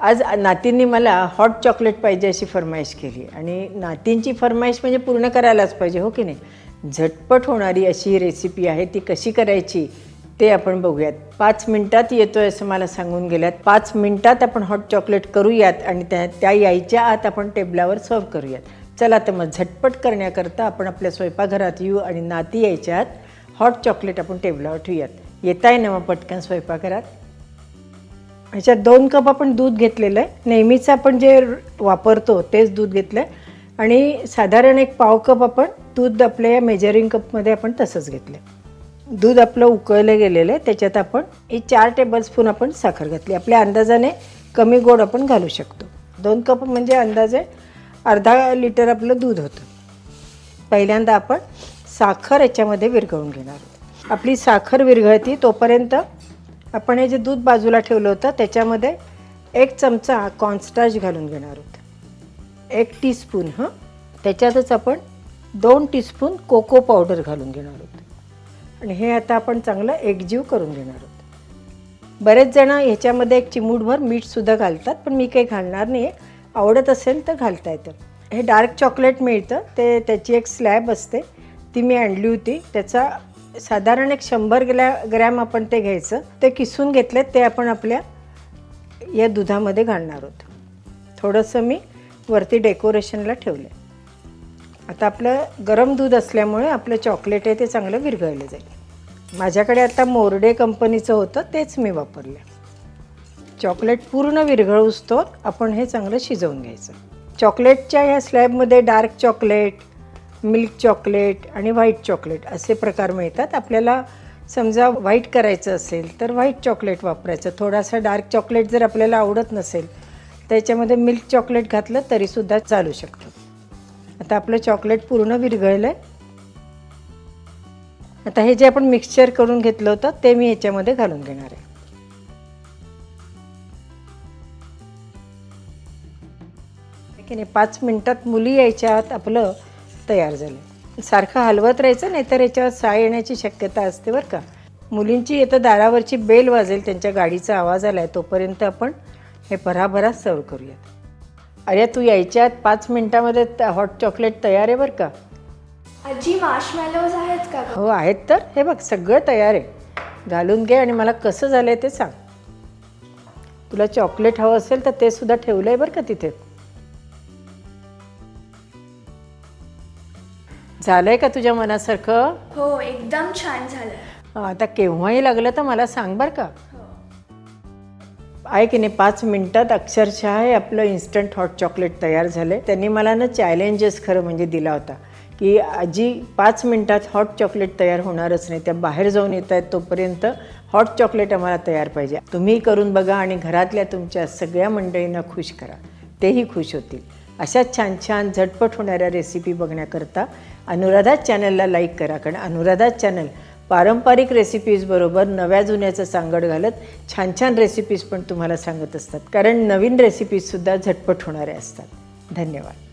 आज नातींनी मला hot chocolate पाहिजे अशी फरमाईश केली. आणि नातींची फरमाईश म्हणजे पूर्ण करायलाच पाहिजे हो की नाही? झटपट होणारी अशी रेसिपी आहे ती कशी करायची ते आपण बघूयात. पाच मिनटात येतोय असं मला सांगून गेल्यात. पाच मिनटात आपण हॉट चॉकलेट करूयात आणि त्या त्या यायच्या आत आपण टेबलावर सर्व करूयात. चला तर मग झटपट करण्याकरता आपण आपल्या स्वयंपाकघरात येऊ आणि नाती यायच्या आत हॉट चॉकलेट आपण टेबलावर ठेवूयात. येताय ना मग पटकन स्वयंपाकघरात? ह्याच्यात दोन कप आपण दूध घेतलेलं आहे. नेहमीचं आपण जे वापरतो तेच दूध घेतलं आहे आणि साधारण एक पाव कप आपण दूध आपल्या या मेजरिंग कपमध्ये आपण तसंच घेतलं आहे दूध आपलं उकळलं गेलेलं आहे. त्याच्यात आपण ही चार टेबलस्पून आपण साखर घातली. आपल्या अंदाजाने कमी गोड आपण घालू शकतो. दोन कप म्हणजे अंदाजे अर्धा लिटर आपलं दूध होतं. पहिल्यांदा आपण साखर याच्यामध्ये विरघळून घेणार आपली साखर विरघळती तोपर्यंत आपण हे जे दूध बाजूला ठेवलं होतं त्याच्यामध्ये एक चमचा कॉन्स्टार्च घालून घेणार आहोत. एक टीस्पून हां? त्याच्यातच आपण दोन टीस्पून कोको पावडर घालून घेणार आहोत. आणि हे आता आपण चांगलं एकजीव करून घेणार आहोत. बरेच जण ह्याच्यामध्ये एक चिमूटभर मीठसुद्धा घालतात पण मी काही घालणार नाही आवडत असेल तर घालता येतं. हे डार्क चॉकलेट मिळतं ते त्याची एक स्लॅब असते. ती मी आणली होती. त्याचा साधारण एक शंभर ग्लॅ ग्रॅम आपण ते घ्यायचं. ते किसून घेतले ते आपण आपल्या या दुधामध्ये घालणार आहोत. थोडंसं मी वरती डेकोरेशनला ठेवलं आता आपलं गरम दूध असल्यामुळे आपलं चॉकलेट आहे ते चांगलं विरघळलं जाईल. माझ्याकडे आता मोर्डे कंपनीचं होतं तेच मी वापरलं चॉकलेट पूर्ण विरघळूसतो आपण हे चांगलं शिजवून घ्यायचं. चॉकलेटच्या ह्या स्लॅबमध्ये डार्क चॉकलेट मिल्क चॉकलेट आणि व्हाईट चॉकलेट असे प्रकार मिळतात. आपल्याला समजा व्हाईट करायचं असेल तर व्हाईट चॉकलेट वापरायचं. थोडासा डार्क चॉकलेट जर आपल्याला आवडत नसेल त्याच्यामध्ये मिल्क चॉकलेट घातलं तरीसुद्धा चालू शकतं. आता आपलं चॉकलेट पूर्ण विरघळलं आहे आता हे जे आपण मिक्सचर करून घेतलं होतं ते मी याच्यामध्ये घालून घेणार आहे. की नाही पाच मिनटात मुली यायच्या आत आपलं तयार झालं. सारखं हलवत राहायचं नाही तर याच्यावर साय येण्याची शक्यता असते बरं का. मुलींची येतं दारावरची बेल वाजेल त्यांच्या गाडीचा आवाज आला आहे तोपर्यंत आपण हे भराभरा सर्व करूयात. अरे तू यायच्या आत पाच मिनटामध्ये हॉट चॉकलेट तयार आहे बरं का? आजी मार्शमॅलोज आहेत का? हो आहेत तर. हे बघ सगळं तयार आहे. घालून घे आणि मला कसं झालं आहे ते सांग. तुला चॉकलेट हवं असेल तर ते सुद्धा ठेवलं आहे बरं का तिथे. झालंय का तुझ्या मनासारखं? हो एकदम छान झालं आता केव्हाही लागलं तर मला सांग बरं का. हो. आहे की नाही पाच मिनटात अक्षरशः हे आपलं इन्स्टंट हॉट चॉकलेट तयार झालं त्यांनी मला ना चॅलेंजेस खरं म्हणजे दिला होता की आजी पाच मिनटात हॉट चॉकलेट तयार होणारच नाही. त्या बाहेर जाऊन येत आहेत तोपर्यंत हॉट चॉकलेट आम्हाला तयार पाहिजे. तुम्ही करून बघा आणि घरातल्या तुमच्या सगळ्या मंडळींना खुश करा. तेही खुश होतील. अशा छान छान झटपट होणाऱ्या रेसिपी बघण्याकरता अनुराधा चॅनलला लाईक करा. कारण अनुराधा चॅनल पारंपरिक रेसिपीजबरोबर नव्या जुन्याचं सांगड घालत छान छान रेसिपीज पण तुम्हाला सांगत असतात. कारण नवीन रेसिपीजसुद्धा झटपट होणाऱ्या असतात. धन्यवाद.